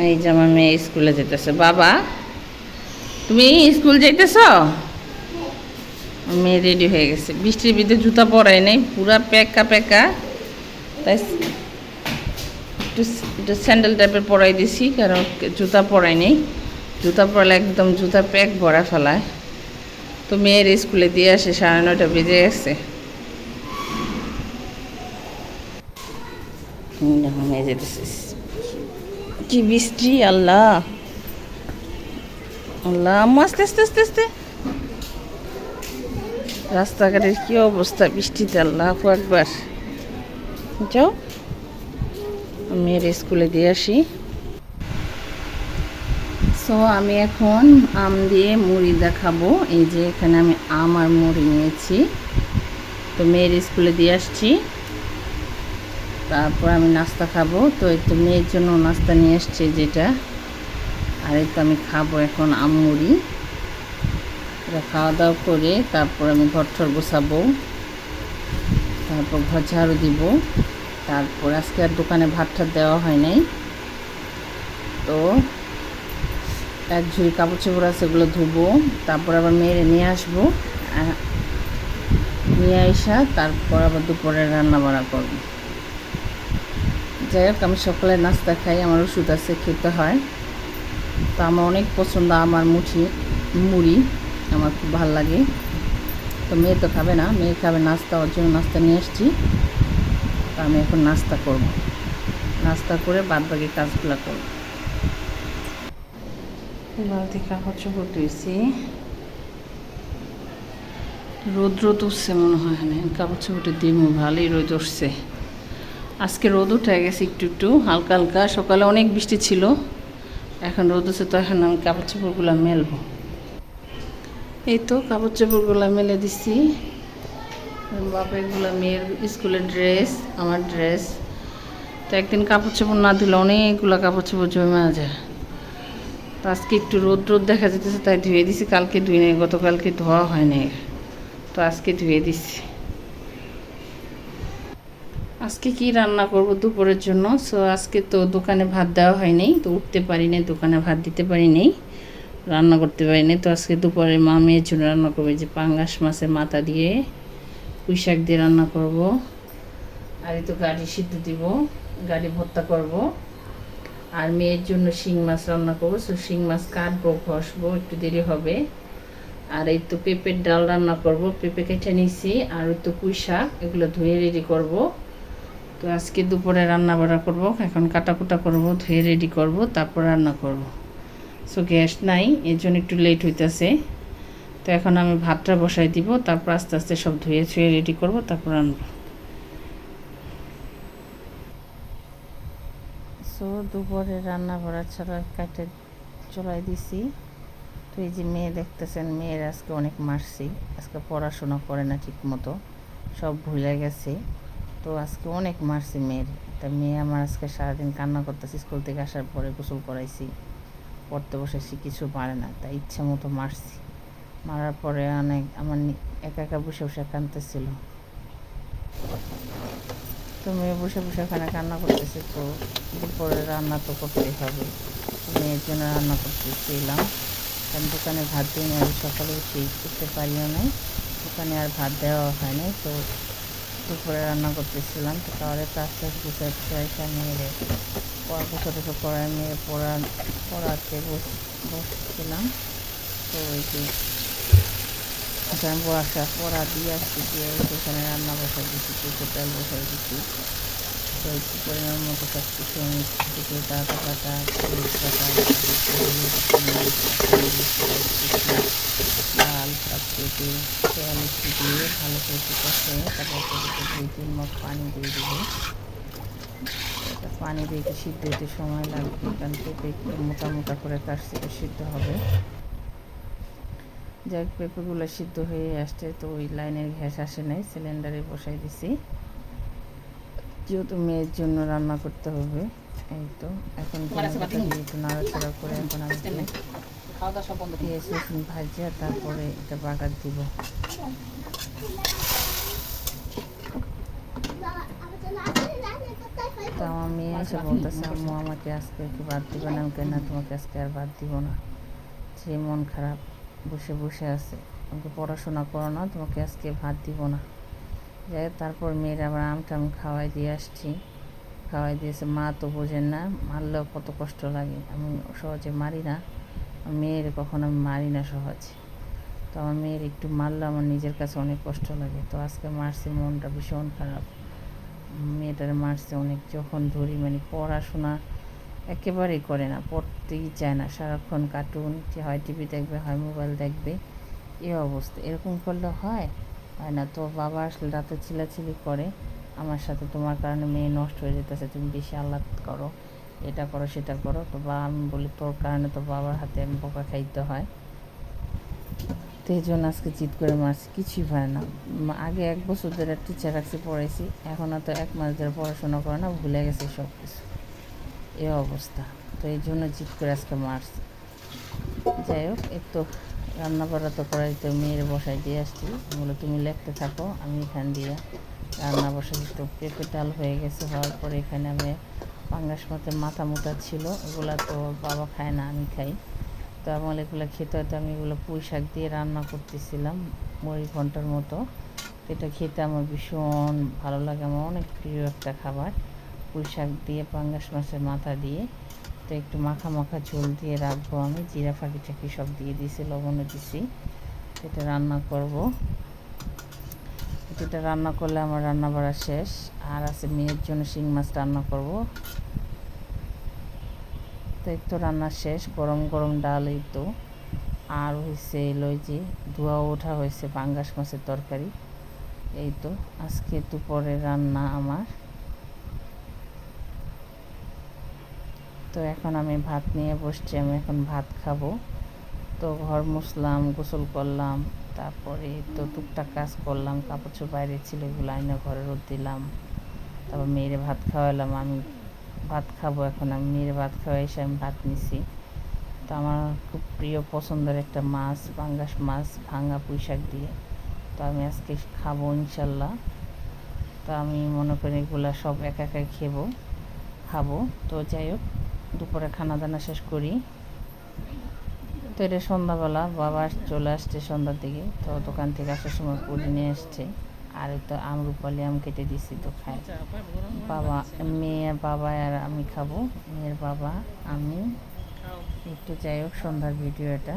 এই যে আমার মেয়ে স্কুলে যেতেছে। বাবা, তুমি স্কুল যাইতেছ? মেয়ে রেডি হয়ে গেছে। বৃষ্টির ভিতরে জুতা পরাই নাই, পুরা প্যাকা প্যাকা তাই একটু একটু স্যান্ডেল টাইপের পরাই দিছি, কারণ জুতা পরাই নেই। জুতা পরালে একদম জুতা প্যাক ভরা ফেলায়। তো মেয়ের স্কুলে দিয়ে আসে, সাড়ে নয়টা বেজে গেছে। মেয়ে যেতেছে। কি বৃষ্টি, আল্লাহ। আল্লাহ, আম্মু, আস্তে আস্তে আস্তে আস্তে। রাস্তাঘাটের কি অবস্থা বৃষ্টিতে, আল্লাহ একবার যাও। মেয়ের স্কুলে দিয়ে আসি। সো আমি এখন আম দিয়ে মুড়ি দেখাবো। এই যে এখানে আমি আম আর মুড়ি নিয়েছি। তো মেয়ের স্কুলে দিয়ে আসছি। তারপর আমি নাস্তা খাব। তো এই তো মেয়ের জন্য নাস্তা নিয়ে এসছি যেটা। আর এই তো আমি খাব এখন আম মুড়ি এটা খাওয়া দাওয়া করে তারপর আমি ঘর ঠর গোছাবো। তারপর ঘর ঝাড়ু দিব। তারপর আজকে আর দোকানে ভাত টাত দেওয়া হয় নাই। তো এক ঝুড়ি কাপড় চোপড় আছে সেগুলো ধুবো। তারপর আবার মেয়েরে নিয়ে আসব। নিয়ে আসা তারপর আবার দুপুরে রান্না বাড়া করব। যাই হোক, আমি সকালে নাস্তা খাই, আমার ওষুধ আছে, খেতে হয়। তো আমার অনেক পছন্দ আমার মুঠি, মুড়ি, আমার খুব ভালো লাগে। তো মেয়ে তো খাবে না, মেয়ে খাবে নাস্তা, ওর জন্য নাস্তা নিয়ে এসেছি। তো আমি এখন নাস্তা করব। নাস্তা করে বাদ বাকি কাজগুলো করব। বালতি কাপড় উঠছে মনে হয় এখানে। কাপড় চোপড়টা দিব ভালোই রোদ উঠছে। আজকে রোদ উঠে গেছে একটু একটু, হালকা হালকা। সকালে অনেক বৃষ্টি ছিল, এখন রোদ উঠছে তো এখন আমি কাপড় চোপড়গুলো মেলবো। এই তো কাপড় চোপড়গুলো মেলে দিছি। বাপেরগুলো মেয়ের স্কুলের ড্রেস, আমার ড্রেস। তো একদিন কাপড় চোপড় না দিলে অনেকগুলো কাপড় চোপড় জমে যায় তো আজকে একটু রোদ রোদ দেখা যেতেছে তাই ধুয়ে দিছি। কালকে ধুয়ে নেই গতকালকে ধোয়া হয়নি। তো আজকে ধুয়ে দিছি। আজকে কি রান্না করব দুপুরের জন্য? সো আজকে তো দোকানে ভাত দেওয়া হয়নি তো উঠতে পারি নাই, দোকানে ভাত দিতে পারি নাই, রান্না করতে পারি নাই। তো আজকে দুপুরে মা মেয়ের জন্য রান্না করবে যে পাঙ্গাস মাছের মাথা দিয়ে পুঁই শাক দিয়ে রান্না করব। আর তো গাড়ি সিদ্ধ দিব, গাড়ি ভর্তা করব। আর মেয়ের জন্য শিং মাছ রান্না করব। সো শিং মাছ কাটবো, ঘষবো, একটু দেরি হবে। আর এই তো পেঁপের ডাল রান্না করব, পেঁপে কেটে নিয়েছি, আর তো পুঁই শাক, এগুলো ধুয়ে রেডি করব। তো আজকে দুপুরে রান্না বাড়া করব, এখন কাটাকুটা করব, ধুয়ে রেডি করব, তারপর রান্না করব। সো গ্যাস নাই, এর জন্য একটু লেট হইতেছে। তো এখন আমি ভাতটা বসাই দিব, তারপর আস্তে আস্তে সব ধুয়ে ছুঁয়ে রেডি করব, তারপর রান্না। সো দুপুরে রান্না বাড়া ছাড়া কাটে চলাই দিছি। তো এই যে মেয়ে দেখতেছেন, মেয়ের আজকে অনেক মারছি আজকে পড়াশোনা করে না ঠিক মতো সব ভুলে গেছে। তো আজকে অনেক মারছি মেয়ের। তা মেয়ে আমার আজকে সারাদিন কান্না করতেছি, স্কুল থেকে আসার পরে গোসল করাইছি, পড়তে বসেছি কিছু পারে না, তাই ইচ্ছে মতো মারছি। মারার পরে অনেক আমার একা একা বসে বসে কাঁদতেছিল। তো মেয়ে বসে বসে এখানে কান্না করতেছে, তো দুপুরে রান্না তো করতেই হবে। মেয়ের জন্য রান্না করতেছিলাম কারণ দোকানে ভাত দিই আমি সকালে উঠে উঠতে পারিও নাই। দোকানে আর ভাত দেওয়া হয় নাই, তো দুপুরে রান্না করতেছিলাম, তো তাহলে কাজ টাজ গুছাই টুছাই এসে মেয়েরে পড়া ছোটো ছোটো পড়ায় মেয়ে পড়া পড়াতে বস বসছিলাম। তো ওই যে এখানে পড়া পড়া দিয়ে আসছি, দিয়ে সেখানে রান্না বসাই দিচ্ছি ডাল বসাই দিচ্ছি একটু পরিমাণ মতো সব কিছু আমি থেকে টাকা কাটা হলুদ কাটা লাল সব কেটে দিয়ে ভালো করে একটু কষে তারপর দুই তিন মগ পানি দিয়ে দেবো পানি দিয়ে একটু সিদ্ধ হতে সময় লাগবে কারণ পেঁপে একটু মোটা মোটা করে কাটছে সিদ্ধ হবে যাই পেঁপেগুলো সিদ্ধ হয়ে আসছে, তো ওই লাইনের গ্যাস আসে নাই, সিলিন্ডারে বসাই দিছি। যেহেতু মেয়ের জন্য রান্না করতে হবে এই তো। এখন একটু নাড়াচাড়া করে এখন আমি পেঁয়াজ রসুন ভাজিয়া তারপরে এটা বাগার দিব। তো আমার মেয়ে এসে বলতেছে আম্মু আমাকে আজকে কি বাদ দিবে না আমি কেন তোমাকে আজকে আর বাদ দিব না। সে মন খারাপ বসে বসে আছে। আমাকে পড়াশোনা করো না তোমাকে আজকে ভাত দিব না। যাই তারপর মেয়ের আবার আম টাম খাওয়াই দিয়ে আসছি। খাওয়াই দিয়েছে, মা তো বোঝেন না, মারলেও কত কষ্ট লাগে। আমি সহজে মারি না মেয়ের কখনো আমি মারি না সহজে। তো আমার মেয়ের একটু মারলে আমার নিজের কাছে অনেক কষ্ট লাগে। তো আজকে মারছি, মনটা ভীষণ খারাপ। মেয়েটারে মারছে অনেক, যখন ধরি মানে পড়াশোনা একেবারেই করে না, পড়তেই চায় না। সারাক্ষণ কার্টুন হয় টিভি দেখবে, হয় মোবাইল দেখবে, এই অবস্থা। এরকম করলে হয়? হয় না। তো বাবা আসলে রাতে চিলাচিলি করে। আমার সাথে তোমার কারণে মেয়ে নষ্ট হয়ে যেতেছে। তুমি বেশি আহ্লাদ করো, এটা করো, সেটা করো। তো বা আমি বলি, তোর কারণে তো বাবার হাতে আমি বোকা খাইতে হয়। তো এই জন্য আজকে চিৎ করে মারছি। কিছুই হয় না। আগে এক বছর ধরে টিচার রাখছি পড়াইছি। এখন তো এক মাস ধরে পড়াশোনা করে না, ভুলে গেছে সব কিছু এই অবস্থা। তো এই জন্য চিৎ করে আজকে মারছি। যাই হোক, এই তো রান্না বান্না তো করাই তো মেয়ের বসাই দিয়ে আসছি। বলে, তুমি লেখতে থাকো, আমি এখান দিয়ে রান্না বসাই তো পেঁপে ডাল হয়ে গেছে, হওয়ার পরে এখানে আমি পাঙ্গাস মাছের মাথা মোটা ছিল, ওগুলা তো বাবা খায় না, আমি খাই। তো আমার এগুলো খেতে হয়তো আমি এগুলো পুঁই শাক দিয়ে রান্না করতেছিলাম মুড়ি ঘণ্টার মতো। এটা খেতে আমার ভীষণ ভালো লাগে, আমার অনেক প্রিয় একটা খাবার। পুঁই শাক দিয়ে, পাঙ্গাস মাছের মাথা দিয়ে। তো একটু মাখা মাখা ঝোল দিয়ে রাখব আমি। জিরা ফাঁকি টাকি সব দিয়ে দিয়েছি, লবণও দিছি এটা রান্না করব। এটা রান্না করলে আমার রান্না বাড়া শেষ। আর আছে মেয়ের জন্য শিং মাছ রান্না করব। তো এই তো রান্না শেষ, গরম গরম ডাল এই তো। আর হয়েছে এলো যে ধোয়া ওঠা হয়েছে, পাঙ্গাস মাছের তরকারি। এই তো আজকে দুপুরে রান্না আমার। তো এখন আমি ভাত নিয়ে বসছি, আমি এখন ভাত খাব। তো ঘর মুছলাম, গোসল করলাম, তারপরে তো টুকটাক কাজ করলাম কাপড় বাইরে ছিল এগুলো আইনা ঘরে রোদ দিলাম। তারপর মেয়েরে ভাত খাওয়ালাম, আমি ভাত খাব এখন, আমি মেয়ের ভাত খাওয়াই এসে আমি ভাত নিছি। তো আমার খুব প্রিয় পছন্দের একটা মাছ, পাঙ্গাস মাছ, ভাঙা পুঁই শাক দিয়ে। তো আমি আজকে খাব ইনশাল্লাহ। তো আমি মনে করি এগুলো সব একা একা খেবো, খাব। তো যাই হোক দুপুরে খানা দানা শেষ করি। তো এটা সন্ধ্যাবেলা, বাবা চলে আসছে সন্ধ্যার দিকে, তো দোকান থেকে আসার সময় পুরি নিয়ে আসছে। আর তো আম, রূপালি আম কেটে দিছি তো খাই। বাবা, মেয়ে, বাবা আর আমি খাব, মেয়ের বাবা, আমি। একটু যাই হোক, সন্ধ্যার ভিডিও এটা।